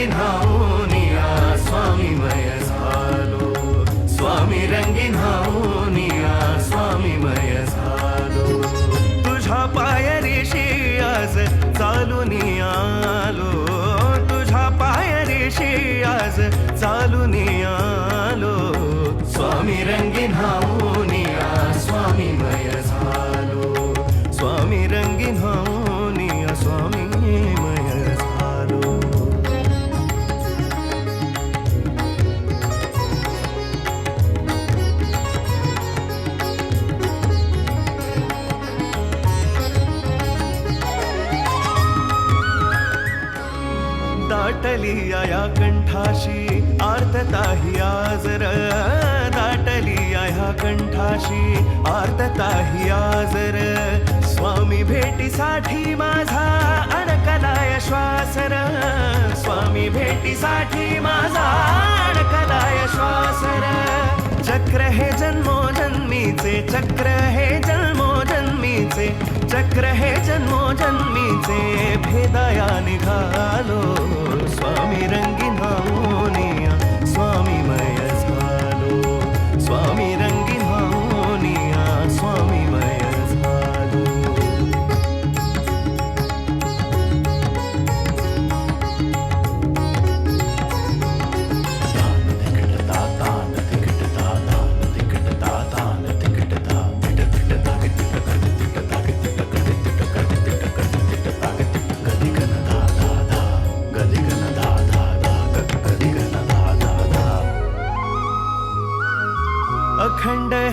रंगीन हाऊनिया स्वामी मय झालो. स्वामी रंगीन हाऊनिया स्वामी मय झालो. तुझ्या पायरीशी आज चालून आलो. तुझ्या पायरीशी आज चालून आलो. स्वामी या कंठाशी आर्तताही आजर. दाटली या कंठाशी आर्तताही आजर. स्वामी भेटीसाठी माझा अडकलाय श्वासर. स्वामी भेटीसाठी माझा अडकलाय श्वासर. चक्र हे जन्मोजन्मीचे चक्र हे जन्मीचे चक्र हे जन्मोजन्मीचे भेदया निघालो स्वामी रंगीन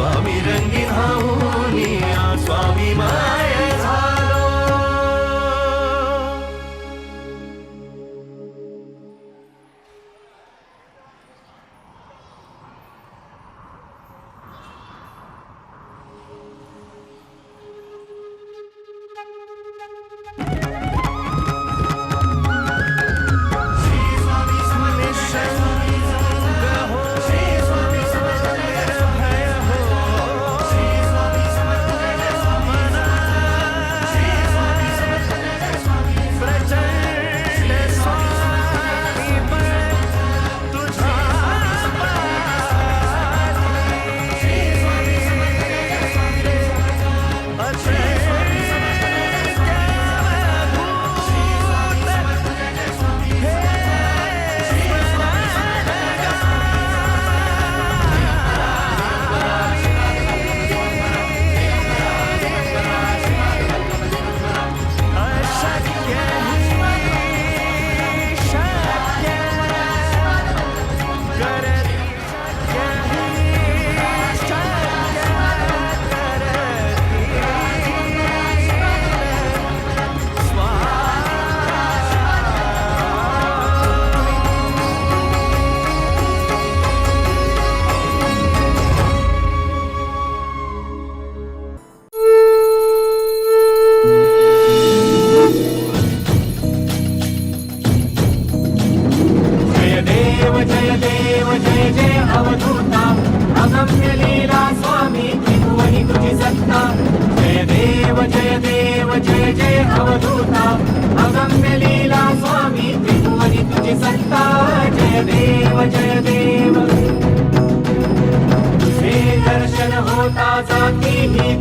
स्वामी रंगीन हाऊनिया स्वामी मा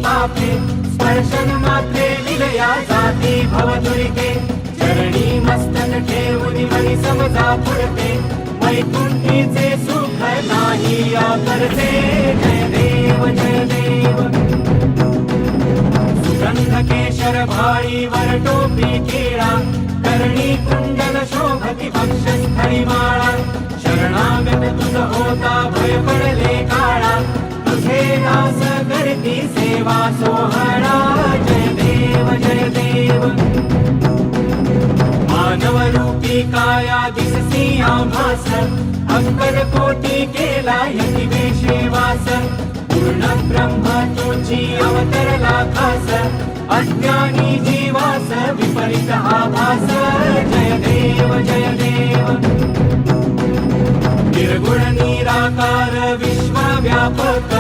पापे स्पर्शन मात्रे विलया जाती भवदुरिते चरणी मस्तक ठेवून वरी समजा पुरते वैकुंठीचे सुख नाही या करते जय देव जय देव सुगंध केशर भाळी वर टोपी केळा करणी कुंडल शोभती भक्षस्थळी होता भय पडले काळा. तुझे दास करती सेवा सोहळा. जय देव जय देव. मानव रूपी काया दिससी आभास. अंकर कोटी केला यती वेशेवास पूर्ण ब्रह्म तुझी अवतरला खास. अज्ञानी जीवास विपरीत आभास. जय देव जय देव. निर्गुण निराकार, विश्वव्यापक।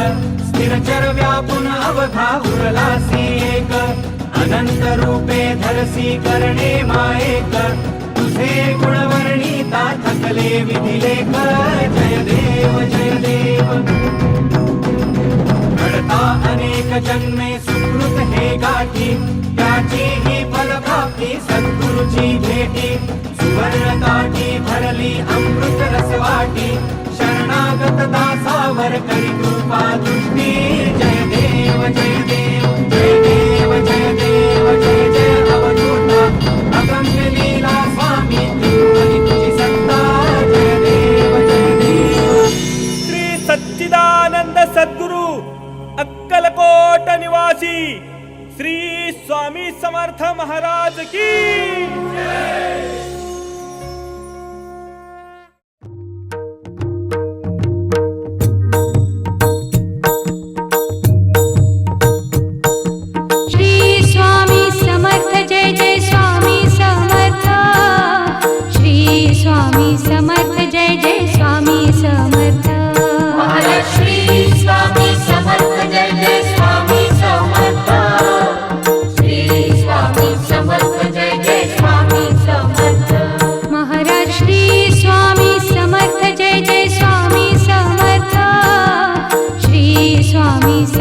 स्थिरचर व्यापून अवघा उरलासी एक। अनंत रूपे धरसी करणे मायेक। तुझे गुणवर्णिता थकले विधिलेख। जय देव जय देव। घडता अनेक जन्मे सुकृत हे गाठी। त्याची ही फलप्राप्ती सद्गुरुची भेटी। सुवर्ण काठी भरली अमृत वाटी. शरणागत दासावर करी कृपा दृष्टी. Mami.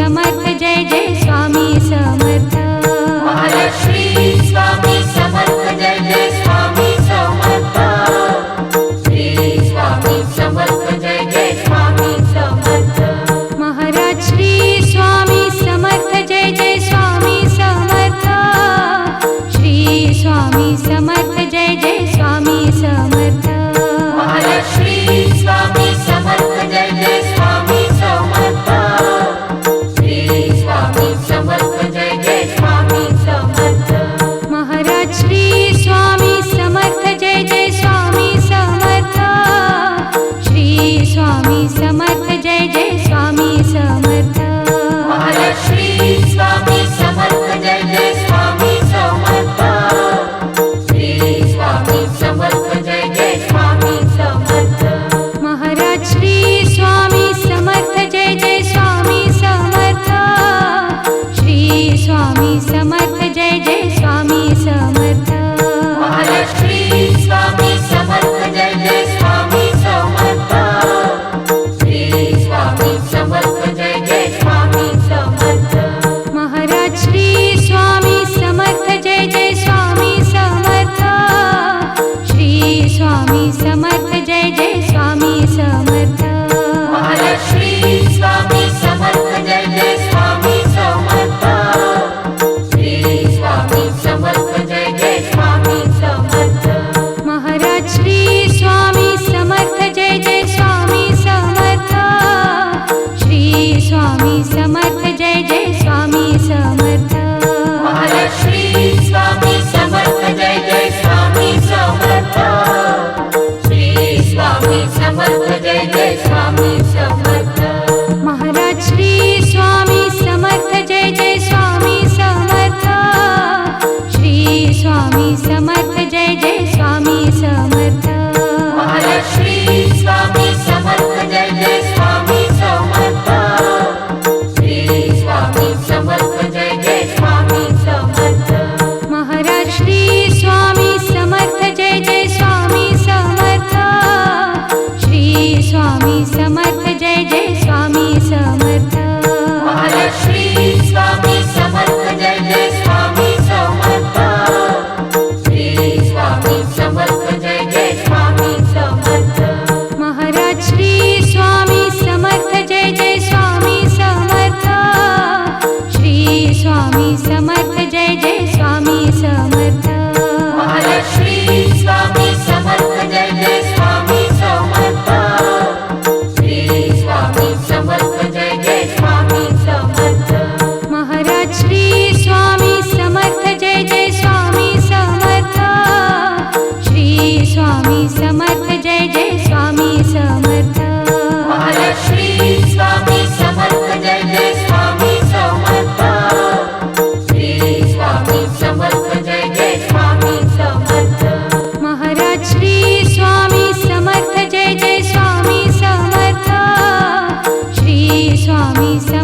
स्वामी समर्थ Isa